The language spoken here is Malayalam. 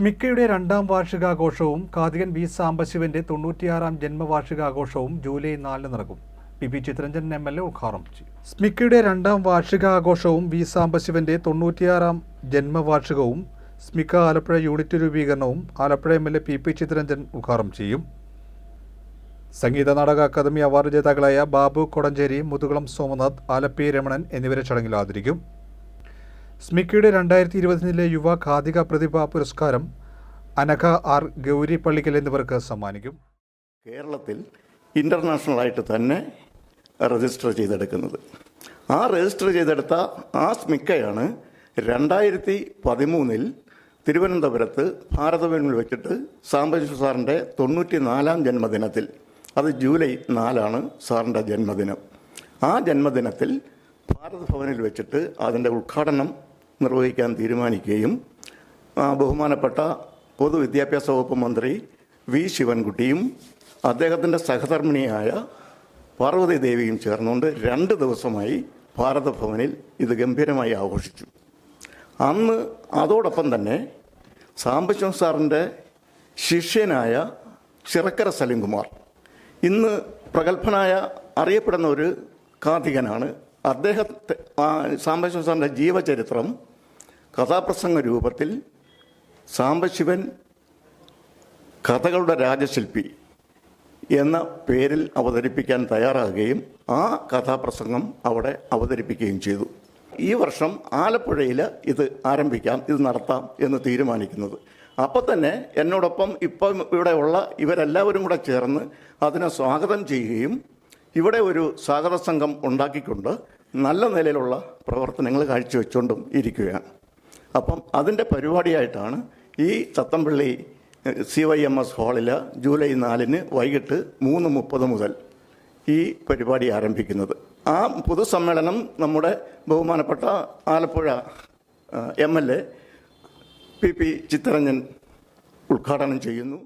സ്മിക്കയുടെ രണ്ടാം വാർഷികാഘോഷവും കാതികൻ വി സാംബശിവന്റെ തൊണ്ണൂറ്റിയാറാം ജന്മവാർഷികാഘോഷവും ജൂലൈ നാലിന് നടക്കും. P P Chitharanjan M L A ഉദ്ഘാടനം ചെയ്യും. സ്മിക്കയുടെ രണ്ടാം വാർഷികാഘോഷവും വി സാംബശിവന്റെ തൊണ്ണൂറ്റിയാറാം ജന്മവാർഷികവും സ്മിക്ക ആലപ്പുഴ യൂണിറ്റ് രൂപീകരണവും Alappuzha M L A P P Chitharanjan ഉദ്ഘാടനം ചെയ്യും. സംഗീത നാടക അക്കാദമി അവാർഡ് ജേതാക്കളായ ബാബു കൊടഞ്ചേരി മുതുകുളം സോമനാഥ് ആലപ്പി രമണൻ എന്നിവരെ ചടങ്ങിൽ ആദരിക്കും. സ്മിക്കയുടെ രണ്ടായിരത്തി ഇരുപത്തിനിലെ യുവ ഖാദിക പ്രതിഭ പുരസ്കാരം അനഘ ആർ ഗൗരി പള്ളിക്കൽ എന്നിവർക്ക് സമ്മാനിക്കും. കേരളത്തിൽ ഇന്റർനാഷണലായിട്ട് തന്നെ രജിസ്റ്റർ ചെയ്തെടുക്കുന്നത്. ആ രജിസ്റ്റർ ചെയ്തെടുത്ത ആ സ്മിക്കയാണ് രണ്ടായിരത്തി പതിമൂന്നിൽ തിരുവനന്തപുരത്ത് ഭാരതഭവനിൽ വെച്ചിട്ട് സാംബശിവ സാറിന്റെ തൊണ്ണൂറ്റി നാലാം ജന്മദിനത്തിൽ അത് ജൂലൈ നാലാണ് സാറിന്റെ ജന്മദിനം. ആ ജന്മദിനത്തിൽ ഭാരതഭവനിൽ വെച്ചിട്ട് അതിന്റെ ഉദ്ഘാടനം നിർവഹിക്കാൻ തീരുമാനിക്കുകയും ബഹുമാനപ്പെട്ട പൊതുവിദ്യാഭ്യാസ വകുപ്പ് മന്ത്രി വി. ശിവൻകുട്ടിയും അദ്ദേഹത്തിന്റെ സഹധർമ്മിണിയായ പാർവതി ദേവിയും ചേർന്നുകൊണ്ട് രണ്ട് ദിവസമായി ഭാരതഭവനിൽ ഇത് ഗംഭീരമായി ആഘോഷിച്ചു. അന്ന് അതോടൊപ്പം തന്നെ സാംബശിവൻ സാറിന്റെ ശിഷ്യനായ ചിറക്കര സലിംകുമാർ ഇന്ന് പ്രഗത്ഭനായ അറിയപ്പെടുന്ന ഒരു കാഥികനാണ് അദ്ദേഹത്തെ സാംബശിവൻ സാറിന്റെ ജീവചരിത്രം കഥാപ്രസംഗ രൂപത്തിൽ സാംബശിവൻ കഥകളുടെ രാജശില്പി എന്ന പേരിൽ അവതരിപ്പിക്കാൻ തയ്യാറാകുകയും ആ കഥാപ്രസംഗം അവിടെ അവതരിപ്പിക്കുകയും ചെയ്തു. ഈ വർഷം ആലപ്പുഴയിൽ ഇത് ആരംഭിക്കാം ഇത് നടത്താം എന്ന് തീരുമാനിക്കുന്നത്. അപ്പോൾ തന്നെ എന്നോടൊപ്പം ഇപ്പം ഇവിടെ ഉള്ള ഇവരെല്ലാവരും കൂടെ ചേർന്ന് അതിനെ സ്വാഗതം ചെയ്യുകയും ഇവിടെ ഒരു സഹകരണ സംഘം ഉണ്ടാക്കിക്കൊണ്ട് നല്ല നിലയിലുള്ള പ്രവർത്തനങ്ങൾ കാഴ്ചവെച്ചുകൊണ്ടും ഇരിക്കുകയാണ്. അപ്പം അതിന്റെ പരിപാടിയായിട്ടാണ് ഈ Thathampally C Y M S ഹാളിൽ ജൂലൈ നാലിന് വൈകിട്ട് മൂന്ന് മുപ്പത് മുതൽ ഈ പരിപാടി ആരംഭിക്കുന്നത്. ആ പൊതുസമ്മേളനം നമ്മുടെ ബഹുമാനപ്പെട്ട Alappuzha M L A P P Chitharanjan ഉദ്ഘാടനം ചെയ്യുന്നു.